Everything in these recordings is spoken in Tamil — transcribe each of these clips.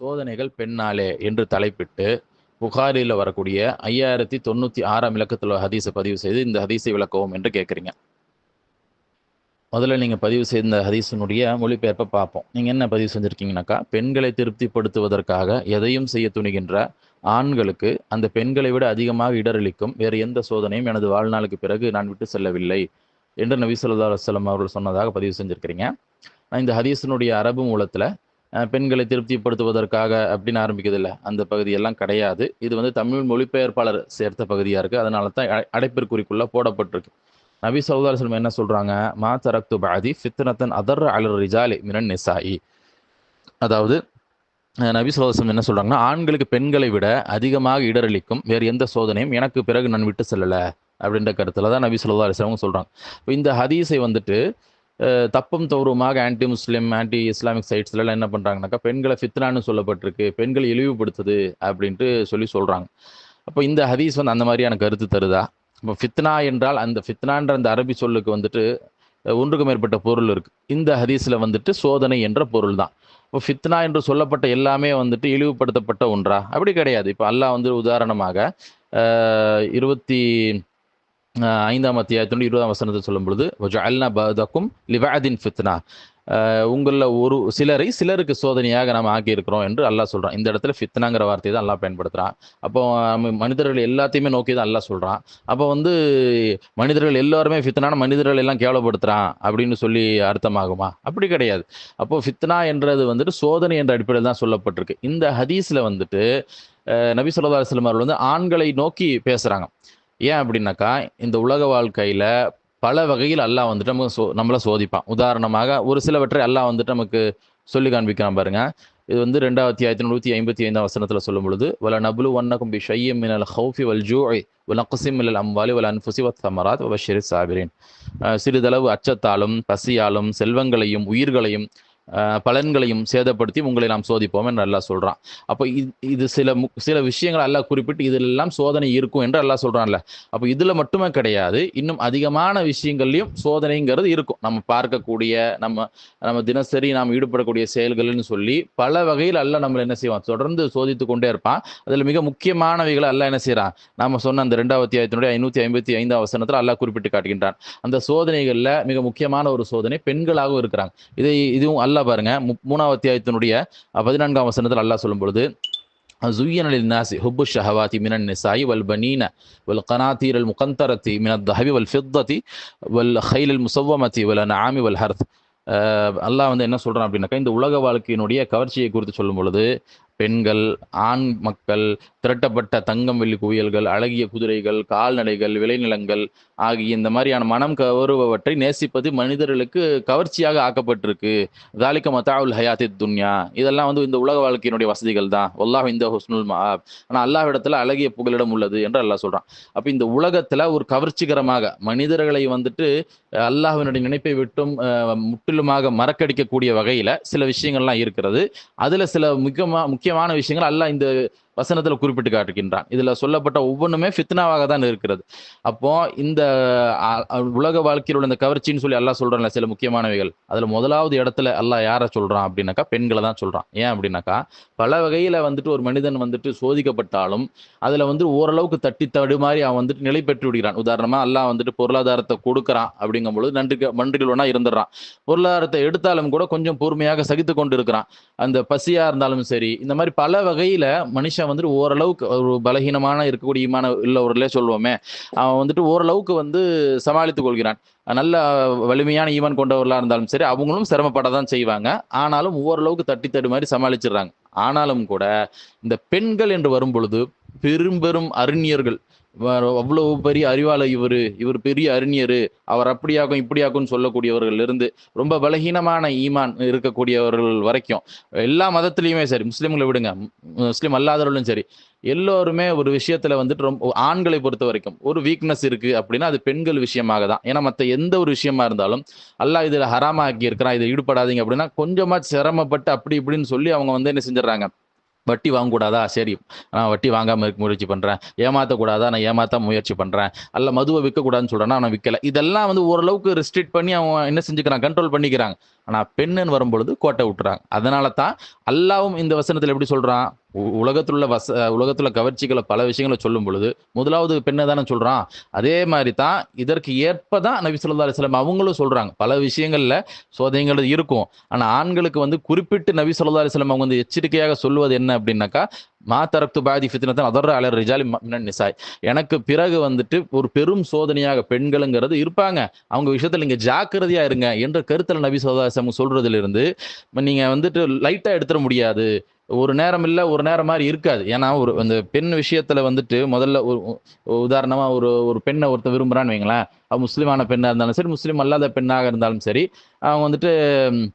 சோதனைகள் பெண்ணாலே என்று தலைப்பிட்டு புகாரில் வரக்கூடிய ஐயாயிரத்தி தொண்ணூற்றி ஆறாம் இலக்கத்தில் ஹதீஸை பதிவு செய்து இந்த ஹதீஸை விளக்கவும் என்று கேட்குறீங்க முதல்ல நீங்கள் பதிவு செய்த ஹதீஸினுடைய மொழிபெயர்ப்பை பார்ப்போம். நீங்கள் என்ன பதிவு செஞ்சுருக்கீங்கனாக்கா பெண்களை திருப்திப்படுத்துவதற்காக எதையும் செய்ய துணிகின்ற ஆண்களுக்கு அந்த பெண்களை விட அதிகமாக இடரளிக்கும் வேறு எந்த சோதனையும் எனது வாழ்நாளுக்கு பிறகு நான் விட்டு செல்லவில்லை என்று நபி சொல்லா அலுவலம் அவர்கள் சொன்னதாக பதிவு செஞ்சுருக்கிறீங்க. நான் இந்த ஹதீஸினுடைய அரபு மூலத்தில் பெண்களை திருப்திப்படுத்துவதற்காக அப்படின்னு ஆரம்பிக்கிறதில்ல அந்த பகுதியெல்லாம் கிடையாது. இது வந்து தமிழ் மொழிபெயர்ப்பாளர் சேர்த்த பகுதியாக இருக்குது அதனால தான் அடைப்பிற்குறிக்குள்ளே போடப்பட்டிருக்கு. நபி சொல்லா என்ன சொல்கிறாங்க மா தரக்து பாதி ஃபித்னத்தன் அதர் அலர் ரிஜாலி மினன் நிசாயி அதாவது நபி சொல்லா என்ன சொல்கிறாங்கன்னா ஆண்களுக்கு பெண்களை விட அதிகமாக இடரளிக்கும் வேறு எந்த சோதனையும் எனக்கு பிறகு நான் விட்டு செல்லலை. அப்படின்ற கருத்தில் தான் நபி சொல்லா அலிஸ்லாமும் சொல்கிறாங்க இப்போ இந்த ஹதீஸை வந்துட்டு தப்பும் தவறுமாக ஆன்டி முஸ்லீம் ஆன்டி இஸ்லாமிக் சைட்ஸ்லாம் என்ன பண்ணுறாங்கனாக்கா பெண்களை ஃபித்னான்னு சொல்லப்பட்டிருக்கு பெண்களை இழிவுபடுத்துது அப்படின்ட்டு சொல்லி சொல்கிறாங்க அப்போ இந்த ஹதீஸ் வந்து அந்த மாதிரியான கருத்து தருதா? இப்போ ஃபித்னா என்றால் அந்த ஃபித்னான்ற அந்த அரபி சொல்லுக்கு வந்துட்டு ஒன்றுக்கு மேற்பட்ட பொருள் இருக்குது இந்த ஹதீஸில் வந்துட்டு சோதனை என்ற பொருள் தான். இப்போ ஃபித்னா என்று சொல்லப்பட்ட எல்லாமே வந்துட்டு இழிவுபடுத்தப்பட்ட ஒன்றா? அப்படி கிடையாது. இப்போ அல்லாஹ் வந்து உதாரணமாக இருபத்தி ஐந்தாம் அத்தியாயத்தோடு இருபதாம் வசனத்தை சொல்லும் பொழுது அல்னா பதக்கும் லிவாதின் ஃபித்னா. உங்களில் ஒரு சிலரை சிலருக்கு சோதனையாக நாம் ஆக்கியிருக்கிறோம் என்று அல்லாஹ் சொல்கிறான் இந்த இடத்துல ஃபித்னாங்கிற வார்த்தையை தான் அல்லாஹ் பயன்படுத்துகிறான் அப்போ மனிதர்கள் எல்லாத்தையுமே நோக்கி தான் அல்லாஹ் சொல்கிறான் அப்போ வந்து மனிதர்கள் எல்லாருமே ஃபித்னான மனிதர்கள் எல்லாம் கேவலப்படுத்துகிறான் அப்படின்னு சொல்லி அர்த்தமாகுமா? அப்படி கிடையாது. அப்போது ஃபித்னா என்றது வந்துட்டு சோதனை என்ற அடிப்படையில் தான் சொல்லப்பட்டிருக்கு. இந்த ஹதீஸில் வந்துட்டு நபி சொல்லா அலுவலம் அவர்கள் வந்து ஆண்களை நோக்கி பேசுகிறாங்க ஏன் அப்படின்னாக்கா இந்த உலக வாழ்க்கையில் பல வகையில் அல்லாஹ் வந்துட்டு நமக்கு சோ நம்மளை சோதிப்பான். உதாரணமாக ஒரு சிலவற்றை அல்லாஹ் வந்துட்டு நமக்கு சொல்லி காண்பிக்கிறான் பாருங்க. இது வந்து ரெண்டாயிரத்தி ஆயிரத்தி நூற்றி ஐம்பத்தி ஐந்தாம் வசனத்தில் சொல்லும் பொழுது வல நபுலு வன்னகும் பி ஷையம் மினல் ஹவுஃபி வல் ஜூஐ வல் நக்குசிம் மினல் அம்வாலி வல் அன்ஃபுசி வத் சமராத் வஷிரி சாபிரின். சிறிதளவு அச்சத்தாலும் பசியாலும் செல்வங்களையும் உயிர்களையும் பலன்களையும் சேதப்படுத்தி உங்களை நாம் சோதிப்போம் என்று அல்லாஹ் சொல்கிறான் அப்போ இது சில சில விஷயங்கள் அல்லாஹ் குறிப்பிட்டு இதிலெல்லாம் சோதனை இருக்கும் என்று அல்லாஹ் சொல்கிறான்ல அப்போ இதில் மட்டுமே கிடையாது. இன்னும் அதிகமான விஷயங்கள்லையும் சோதனைங்கிறது இருக்கும். நம்ம பார்க்கக்கூடிய நம்ம நம்ம தினசரி நாம் ஈடுபடக்கூடிய செயல்கள்னு சொல்லி பல வகையில் அல்லாஹ் நம்மளை என்ன செய்வான்? தொடர்ந்து சோதித்து கொண்டே இருப்பான். அதில் மிக முக்கியமானவைகளை அல்லாஹ் என்ன செய்கிறான் நம்ம சொன்ன அந்த ரெண்டாவது அத்தியாயத்தினுடைய ஐநூற்றி ஐம்பத்தி ஐந்தாம் வசனத்தில் அல்லாஹ் குறிப்பிட்டு காட்டுகின்றான். அந்த சோதனைகளில் மிக முக்கியமான ஒரு சோதனை பெண்களாகவும் இருக்கிறாங்க. இதை இதுவும் அல்லாஹ் பாருங்க மூணாவது அத்தியாயத்தினுடைய பதினான்காம் வசனத்தில் அல்லாஹ் சொல்லும் பொழுது زين للناس حب الشهوات من النساء والبنين والقناطير المقنطرة من الذهب والفضة والخيل المسومة والأنعام والحرث அல்லாஹ் வந்து என்ன சொல்கிறான் அப்படின்னாக்கா இந்த உலக வாழ்க்கையினுடைய கவர்ச்சியை குறித்து சொல்லும் பொழுது பெண்கள் ஆண் மக்கள் திரட்டப்பட்ட தங்கம் வெள்ளி குவியல்கள் அழகிய குதிரைகள் கால்நடைகள் விளைநிலங்கள் ஆகிய இந்த மாதிரியான மனம் கவருபவற்றை நேசிப்பது மனிதர்களுக்கு கவர்ச்சியாக ஆக்கப்பட்டிருக்கு. தாலிக்க மத்தாவுல் ஹயாத்தி துன்யா. இதெல்லாம் வந்து இந்த உலக வாழ்க்கையினுடைய வசதிகள் தான். ஒல்லாஹ் இந்த ஹுஸ்னுல் மஹாப். ஆனால் அல்லாஹ் இடத்துல அழகிய புகலிடம் உள்ளது என்று அல்லாஹ் சொல்கிறான் அப்போ இந்த உலகத்தில் ஒரு கவர்ச்சிகரமாக மனிதர்களை வந்துட்டு அல்லாஹினுடைய நினைப்பை விட்டும் முற்றிலுமாக மறக்கடிக்கக்கூடிய வகையில் சில விஷயங்கள்லாம் இருக்கிறது. அதில் சில முக்கியமாக முக்கியமான விஷயங்கள். அல்ல இந்த வசனத்தில் குறிப்பிட்டு காட்டுகின்றான். இதில் சொல்லப்பட்ட ஒவ்வொன்றுமே ஃபித்னாவாக தான் இருக்கிறது. அப்போ இந்த உலக வாழ்க்கையில் உள்ள இந்த கவர்ச்சின்னு சொல்லி எல்லாம் சொல்கிறான்ல சில முக்கியமானவைகள். அதில் முதலாவது இடத்துல எல்லாம் யாரை சொல்கிறான் அப்படின்னாக்கா பெண்களை தான் சொல்கிறான் ஏன் அப்படின்னாக்கா பல வகையில் வந்துட்டு ஒரு மனிதன் வந்துட்டு சோதிக்கப்பட்டாலும் அதில் வந்து ஓரளவுக்கு தட்டி தடுமாறி அவன் வந்துட்டு நிலை பெற்று விடுகிறான். உதாரணமாக எல்லாம் வந்துட்டு பொருளாதாரத்தை கொடுக்குறான் அப்படிங்கும் பொழுது நன்றி ஒன்றா இருந்துடுறான். பொருளாதாரத்தை எடுத்தாலும் கூட கொஞ்சம் பொறுமையாக சகித்து கொண்டு இருக்கிறான் அந்த பசியாக இருந்தாலும் சரி இந்த மாதிரி பல வகையில் மனுஷன் வந்துட்டு ஓரளவுக்கு ஒரு பலகீனமான இருக்கக்கூடிய இல்லை உள்ளவர்களே சொல்லுவோமே. அவன் வந்துட்டு ஓரளவுக்கு வந்து சமாளித்துக் கொள்கிறான். நல்ல வலிமையான ஈவன் கொண்டவர்களாக இருந்தாலும் சரி அவங்களும் சிரமப்பட தான் செய்வாங்க. ஆனாலும் ஓரளவுக்கு தட்டி தடு மாதிரி சமாளிச்சிடுறாங்க. ஆனாலும் கூட இந்த பெண்கள் என்று வரும் பொழுது பெரும் பெரும் அறிஞர்கள் அவ்வளவு பெரிய அறிவாளர் இவர் இவர் பெரிய அறிஞர் அவர் அப்படியாகும் இப்படியாகும்னு சொல்லக்கூடியவர்கள் இருந்து ரொம்ப பலகீனமான ஈமான் இருக்கக்கூடியவர்கள் வரைக்கும் எல்லா மதத்திலையுமே சரி முஸ்லீம்களை விடுங்க முஸ்லீம் அல்லாதவர்களும் சரி எல்லோருமே ஒரு விஷயத்துல வந்துட்டு ரொம்ப ஆண்களை பொறுத்த வரைக்கும் ஒரு வீக்னஸ் இருக்கு அப்படின்னா அது பெண்கள் விஷயமாக தான். ஏன்னா மற்ற எந்த ஒரு விஷயமா இருந்தாலும் அல்லாஹ் இதில் ஹராமா ஆக்கி இருக்கிறான் இதை ஈடுபடாதீங்க அப்படின்னா கொஞ்சமா சிரமப்பட்டு அப்படி இப்படின்னு சொல்லி அவங்க வந்து என்ன செஞ்சிடறாங்க வட்டி வாங்கக்கூடாதா? சரி. நான் வட்டி வாங்காமல் இருக்க முயற்சி பண்ணுறேன் ஏமாற்றக்கூடாதா நான் ஏமாற்ற முயற்சி பண்ணுறேன் அல்ல மதுவை விற்கக்கூடாதுன்னு சொல்கிறேன்னா நான் விற்கல இதெல்லாம் வந்து ஓரளவுக்கு ரெஸ்ட்ரிக்ட் பண்ணி அவன் என்ன செஞ்சுக்கிறான்? கண்ட்ரோல் பண்ணிக்கிறாங்க. ஆனா பெண்ணுன்னு வரும்பொழுது கோட்டை விட்டுறாங்க. அதனால தான் அல்லாவும் இந்த வசனத்தில் எப்படி சொல்றான்? உ- உலகத்தில் உள்ள வச உலகத்துல கவர்ச்சிகளை பல விஷயங்களை சொல்லும் பொழுது முதலாவது பெண்ணை தானே சொல்றான். அதே மாதிரி தான் இதற்கு ஏற்ப தான் நபி சொல்லா அலிஸ்லாம் அவங்களும் சொல்றாங்க. பல விஷயங்கள்ல சோதனைகள் இருக்கும். ஆனா ஆண்களுக்கு வந்து குறிப்பிட்டு நபி சொல்லா அலிஸ்லாம் அவங்க வந்து எச்சரிக்கையாக சொல்லுவது என்ன அப்படின்னாக்கா மா தரத்து பாதி ஃபித்னத்தன் அதர் அலர் ரிஜாலி நிசாய். எனக்கு பிறகு வந்துட்டு ஒரு பெரும் சோதனையாக பெண்களுங்கிறது இருப்பாங்க. அவங்க விஷயத்துல நீங்க ஜாக்கிரதையா இருங்க என்ற கருத்துல நபி சொல்லாசம் சொல்றதுல இருந்து நீங்க வந்துட்டு லைட்டா எடுத்துட முடியாது. ஒரு நேரம் இல்லை ஒரு நேரம் மாதிரி இருக்காது. ஏன்னா ஒரு அந்த பெண் விஷயத்துல வந்துட்டு முதல்ல ஒரு உதாரணமா ஒரு ஒரு பெண்ணை ஒருத்தர் விரும்புறான்னு வைங்களேன். அவன் முஸ்லீமான பெண்ணாக இருந்தாலும் சரி முஸ்லீம் அல்லாத பெண்ணாக இருந்தாலும் சரி அவங்க வந்துட்டு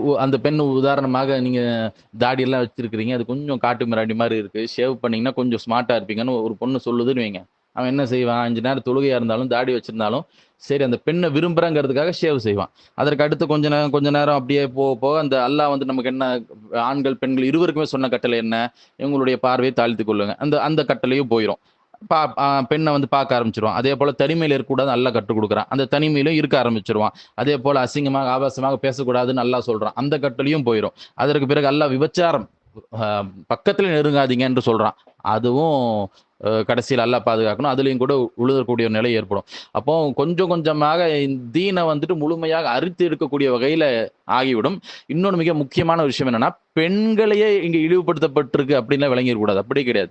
உ- அந்த பெண் உதாரணமாக நீங்க தாடி எல்லாம் வச்சிருக்கிறீங்க. அது கொஞ்சம் காட்டு மிராடி மாதிரி இருக்கு. ஷேவ் பண்ணீங்கன்னா கொஞ்சம் ஸ்மார்ட்டா இருப்பீங்கன்னு ஒரு பொண்ணு சொல்லுதுன்னு வைங்க. அவன் என்ன செய்வான்? அஞ்சு நேரம் தொழுகையாக இருந்தாலும் தாடி வச்சிருந்தாலும் சரி அந்த பெண்ணை விரும்புறங்கிறதுக்காக ஷேவ் செய்வான். அதற்கு அடுத்து கொஞ்ச நேரம் கொஞ்ச நேரம் அப்படியே போக போக அந்த அல்லாஹ் வந்து நமக்கு என்ன ஆண்கள் பெண்கள் இருவருக்குமே சொன்ன கட்டளை என்ன? இவங்களுடைய பார்வையை தாழ்த்து கொள்ளுங்க. அந்த அந்த கட்டளையும் போயிடும் பா பெண்ணை வந்து பார்க்க ஆரம்பிச்சிருவான். அதே போல தனிமையில் இருக்கக்கூடாது நல்லா கற்றுக் கொடுக்குறான். அந்த தனிமையிலும் இருக்க ஆரம்பிச்சிருவான். அதே போல அசிங்கமாக ஆபாசமாக பேசக்கூடாதுன்னு நல்லா சொல்றான். அந்த கட்டளையும் போயிடும் அதற்கு பிறகு அல்லாஹ் விபச்சாரம் பக்கத்தில் பக்கத்துல நெருங்காதீங்க என்று சொல்றான். அதுவும் கடைசியில் அல்லாஹ் பாதுகாக்கணும். அதுலேயும் கூட உழுதக்கூடிய நிலை ஏற்படும். அப்போ கொஞ்சம் கொஞ்சமாக இந்த தீனை வந்துட்டு முழுமையாக அறுத்து எடுக்கக்கூடிய வகையில் ஆகிவிடும். இன்னொன்று மிக முக்கியமான விஷயம் என்னன்னா பெண்களையே இங்கே இழிவுபடுத்தப்பட்டிருக்கு அப்படின்லாம் விளங்கிடக்கூடாது அப்படி கிடையாது.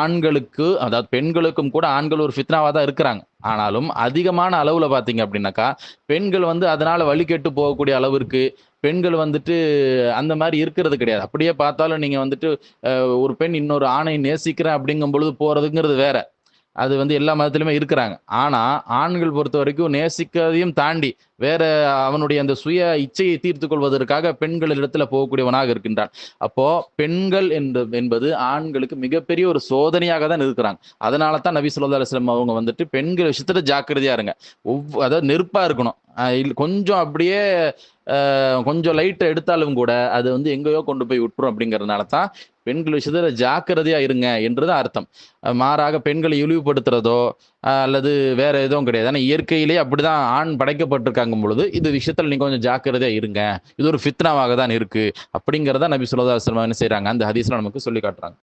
ஆண்களுக்கு அதாவது பெண்களுக்கும் கூட ஆண்கள் ஒரு ஃபித்னாவாக தான் இருக்கிறாங்க. ஆனாலும் அதிகமான அளவில் பார்த்தீங்க அப்படின்னாக்கா பெண்கள் வந்து அதனால வழி கெட்டு போகக்கூடிய அளவிற்கு பெண்கள் வந்துட்டு அந்த மாதிரி இருக்கிறது கிடையாது. அப்படியே பார்த்தாலும் நீங்கள் வந்துட்டு ஒரு பெண் இன்னொரு ஆணை நேசிக்கிறேன் அப்படிங்கும் பொழுது போகிறதுங்கிறது வேற. அது வந்து எல்லா மதத்துலையுமே இருக்கிறாங்க. ஆனால் ஆண்கள் பொறுத்த வரைக்கும் நேசிக்கிறதையும் தாண்டி வேற அவனுடைய அந்த சுய இச்சையை தீர்த்து கொள்வதற்காக பெண்களிடத்துல போகக்கூடியவனாக இருக்கின்றான். அப்போ பெண்கள் என்று என்பது ஆண்களுக்கு மிகப்பெரிய ஒரு சோதனையாக தான் இருக்கிறாங்க. அதனால தான் நபி சொல்லா அலுவலம் அவங்க வந்துட்டு பெண்கள் விஷயத்துல ஜாக்கிரதையா இருங்க. ஒவ்வொரு அதாவது நெருப்பா இருக்கணும். கொஞ்சம் அப்படியே கொஞ்சம் லைட்டை எடுத்தாலும் கூட அது வந்து எங்கேயோ கொண்டு போய் விட்டுரும் அப்படிங்கிறதுனால தான் பெண்கள் விஷயத்துல ஜாக்கிரதையா இருங்க என்றுதான் அர்த்தம். மாறாக பெண்களை இழிவுபடுத்துறதோ அல்லது வேற எதுவும் கிடையாது. ஆனால் இயற்கையிலேயே அப்படிதான் ஆண் படைக்கப்பட்டிருக்காங்க பொழுது இது விஷயத்தில் நீங்க கொஞ்சம் ஜாக்கிரதையா இருங்க. இது ஒரு ஃபித்னாவாக தான் இருக்கு. அப்படிங்கிறத நபி சொல்லா என்ன செய்கிறாங்க அந்த ஹதீஸ்ல நமக்கு சொல்லி காட்டுறாங்க.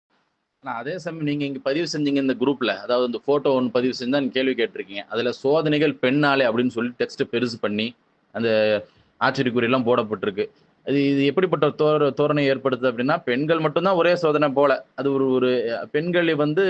ஆனால் அதே சமயம் நீங்க இங்க பதிவு செஞ்சீங்க இந்த குரூப்ல அதாவது இந்த போட்டோ ஒன்று பதிவு செஞ்சு தான் கேள்வி கேட்டிருக்கீங்க. அதுல சோதனைகள் பெண்ணாலே அப்படின்னு சொல்லி டெக்ஸ்ட் பெருசு பண்ணி அந்த ஆச்சரியக்குறியெல்லாம் போடப்பட்டிருக்கு. அது இது எப்படிப்பட்ட தோர தோரணை ஏற்படுத்துது அப்படின்னா பெண்கள் மட்டும்தான் ஒரே சோதனை போல. அது ஒரு ஒரு பெண்களை வந்து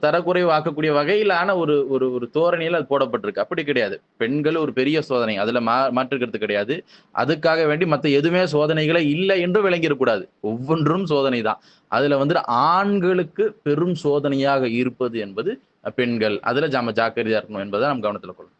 தரக்குறைவு ஆக்கக்கூடிய வகையிலான ஒரு ஒரு ஒரு தோரணையில் அது போடப்பட்டிருக்கு. அப்படி கிடையாது. பெண்கள் ஒரு பெரிய சோதனை. அதுல மா மாற்றுக்கிறது கிடையாது. அதுக்காக வேண்டி மற்ற எதுவுமே சோதனைகளை இல்லை என்று விளங்கிடக்கூடாது. ஒவ்வொன்றும் சோதனை தான். அதுல வந்து ஆண்களுக்கு பெரும் சோதனையாக இருப்பது என்பது பெண்கள். அதுல ஜாம ஜாக்கிரதையா இருக்கணும் என்பதை நாம் கவனத்தில் கொள்ளணும்.